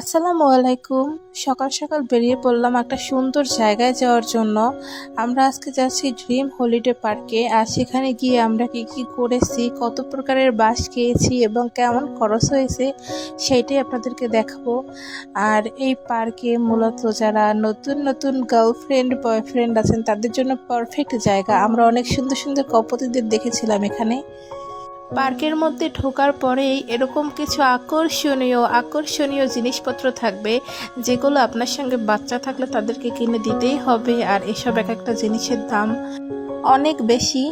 আসসালামু আলাইকুম। সকাল সকাল বেরিয়ে পড়লাম একটা সুন্দর জায়গায় যাওয়ার জন্য। আমরা আজকে যাচ্ছি ড্রিম হলিডে পার্কে আর সেখানে গিয়ে আমরা কি কি করেছি, কত প্রকারের বাস খেয়েছি এবং কেমন খরচ হয়েছে সেইটাই আপনাদেরকে দেখাবো। আর এই পার্কে মূলত যারা নতুন নতুন গার্লফ্রেন্ড বয়ফ্রেন্ড আছেন, তাদের জন্য পারফেক্ট জায়গা। আমরা অনেক সুন্দর সুন্দর কপতিদের দেখেছিলাম এখানে। পার্কের মধ্যে ঢোকার পরেই এরকম কিছু আকর্ষণীয় আকর্ষণীয় জিনিসপত্র থাকবে, যেগুলো আপনার সঙ্গে বাচ্চা থাকলে তাদেরকে কিনে দিতেই হবে, আর এসব এক একটা জিনিসের দাম অনেক বেশি।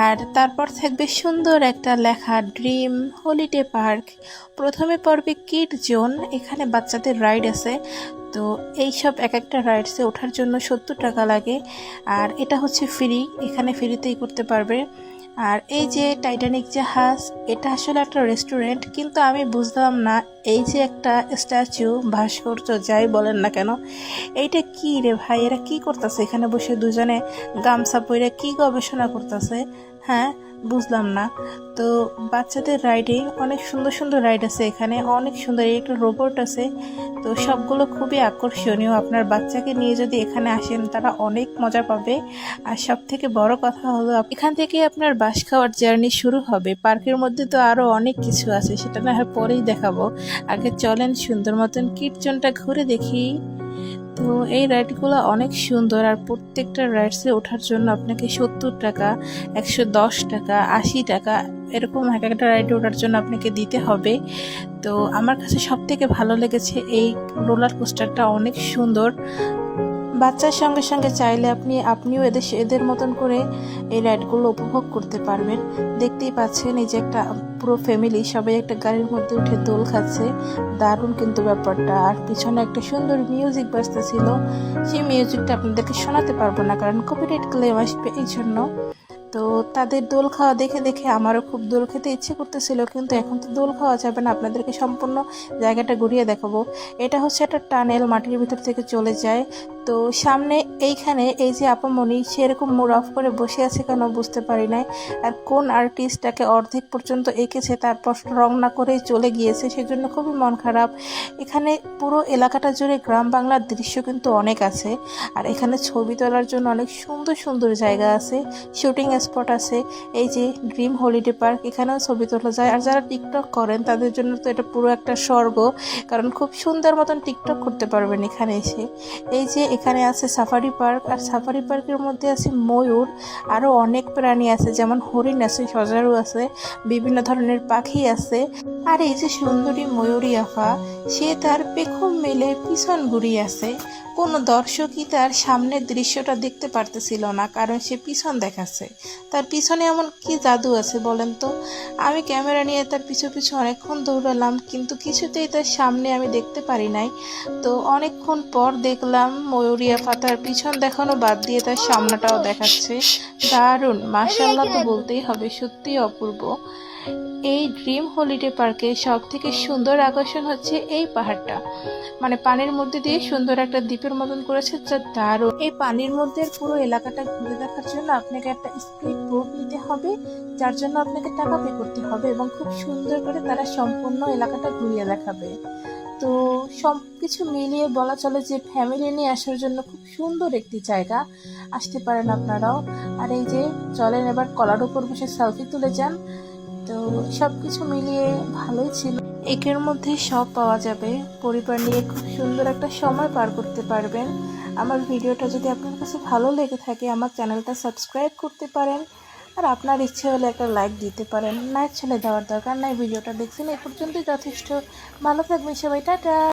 আর তারপর থাকবে সুন্দর একটা লেখা ড্রিম হলিডে পার্ক প্রথমে পড়বে কিড জোন এখানে বাচ্চাদের রাইড আছে। তো এইসব এক একটা রাইডসে ওঠার জন্য সত্তর টাকা লাগে, আর এটা হচ্ছে ফ্রি এখানে ফ্রিতেই করতে পারবে। আর এই যে টাইটানিক জাহাজ, এটা আসলে একটা রেস্টুরেন্ট কিন্তু আমি বুঝলাম না, এই যে একটা স্ট্যাচু ভাস্কর্য, যাই বলেন না কেন, এইটা কি রে ভাই? এরা কী করতেছে? এখানে বসে দুজনে গামছা পরে কি গবেষণা করতেছে? হ্যাঁ? বুঝলাম না। তো বাচ্চাদের রাইডে অনেক সুন্দর সুন্দর রাইড আছে এখানে, অনেক সুন্দর একটা রোবট আছে। তো সবগুলো খুবই আকর্ষণীয়। আপনার বাচ্চাকে নিয়ে যদি এখানে আসেন, তারা অনেক মজা পাবে। আর সব থেকে বড় কথা হলো এখান থেকে আপনার বাস খাওয়ার জার্নি শুরু হবে। পার্কের মধ্যে তো আরও অনেক কিছু আছে, সেটা না হয় পরেই দেখাবো। আগে চলেন সুন্দর মতন কীর্তনটা ঘুরে দেখি। তো এই রাইডগুলো অনেক সুন্দর। আর প্রত্যেকটা রাইডসে ওঠার জন্য আপনাকে সত্তর টাকা, একশো দশ টাকা, আশি টাকা এরকম এক একটা রাইডে ওঠার জন্য আপনাকে দিতে হবে। তো আমার কাছে সব থেকে ভালো লেগেছে এই রোলার কোস্টারটা অনেক সুন্দর। বাচ্চার সঙ্গে সঙ্গে চাইলে আপনি, আপনিও এদের এদের মতন করে এই রাইডগুলো উপভোগ করতে পারবেন। দেখতেই পাচ্ছেন এই যে একটা পুরো ফ্যামিলি সবাই একটা গাড়ির মধ্যে উঠে দোল খাচ্ছে। দারুণ কিন্তু ব্যাপারটা। আর পিছনে একটা সুন্দর মিউজিক বাজতেছিল। সেই মিউজিকটা আপনাদেরকে শোনাতে পারব না, কারণ কপিরাইট ক্লেম আসবে এই জন্য। তো তাদের দোল খাওয়া দেখে দেখে আমারও খুব দোল খেতে ইচ্ছে করতেছিল, কিন্তু এখন তো দোল খাওয়া যাবে না। আপনাদেরকে সম্পূর্ণ জায়গাটা ঘুরিয়ে দেখাবো। এটা হচ্ছে একটা টানেল, মাটির ভিতর থেকে চলে যায়। তো সামনে এইখানে এই যে আপামনি সেরকম মুড অফ করে বসে আছে কেন বুঝতে পারি নাই। আর কোন আর্টিস্টটাকে অর্ধেক পর্যন্ত এঁকেছে, তারপর রং না করে চলে গিয়েছে, সেজন্য খুবই মন খারাপ। এখানে পুরো এলাকাটা জুড়ে গ্রাম বাংলার দৃশ্য কিন্তু অনেক আছে। আর এখানে ছবি তোলার জন্য অনেক সুন্দর সুন্দর জায়গা আছে। শুটিং স্পট আছে। এই যে ড্রিম হলিডে পার্ক, এখানেও ছবি তোলা যায়। আর যারা টিকটক করেন, তাদের জন্য তো এটা পুরো একটা স্বর্গ। কারণ খুব সুন্দর মতন টিকটক করতে পারবেন এখানে এসে। এই যে এখানে আছে সাফারি পার্ক, আর সাফারি পার্কের মধ্যে আছে ময়ূর আরও অনেক প্রাণী আছে, যেমন হরিণ আছে, সজারু আছে, বিভিন্ন ধরনের পাখি আছে। আর এই যে সুন্দরী ময়ূরী আফা, সে তার পেখম মেলে পিছন ঘুরিয়ে আছে। কোনো দর্শকই তার সামনের দৃশ্যটা দেখতে পারতেছিল না, কারণ সে পিছন দেখাচ্ছে। তার পিছনে এমন কি জাদু আছে বলেন তো? আমি ক্যামেরা নিয়ে তার পিছু পিছু অনেকক্ষণ দৌড়ালাম, কিন্তু কিছুতেই তার সামনে আমি দেখতে পারি নাই। তো অনেকক্ষণ পর দেখলাম ময়ূরিয়া পাতার পিছন দেখানো বাদ দিয়ে তার সামনাটাও দেখাচ্ছে। দারুণ মাশাল্লাহ তো বলতেই হবে, সত্যিই অপূর্ব। এই ড্রিম হলিডে পার্কে সব থেকে সুন্দর আকর্ষণ হচ্ছে এই পাহাড়টা। মানে পানির মধ্যে দিয়ে সুন্দর একটা দ্বীপের মতন করেছে, যা দারুণ। এই পানির মধ্যে পুরো এলাকাটা ঘুরে দেখার জন্য আপনাকে একটা স্পিড বোট নিতে হবে, যার জন্য আপনাকে টাকা পে করতে হবে এবং খুব সুন্দর করে তারা সম্পূর্ণ এলাকাটা ঘুরিয়ে দেখাবে। তো সব কিছু মিলিয়ে বলা চলে যে ফ্যামিলি নিয়ে আসার জন্য খুব সুন্দর একটি জায়গা। আসতে পারেন আপনারাও। আর এই যে, চলেন এবার কলার উপর বসে সেলফি তুলে যান। তো সব কিছু মিলিয়ে ভালোই ছিল। একের মধ্যে সব পাওয়া যাবে। পরিবার নিয়ে খুব সুন্দর একটা সময় পার করতে পারবেন। আমার ভিডিওটা যদি আপনার কাছে ভালো লেগে থাকে, আমার চ্যানেলটা সাবস্ক্রাইব করতে পারেন। আর আপনার ইচ্ছে হলে একটা লাইক দিতে পারেন। না ছেলে দেওয়ার দরকার নাই। ভিডিওটা দেখছেন, এই পর্যন্তই যথেষ্ট। ভালো থাকবেন সবাই, টাটা।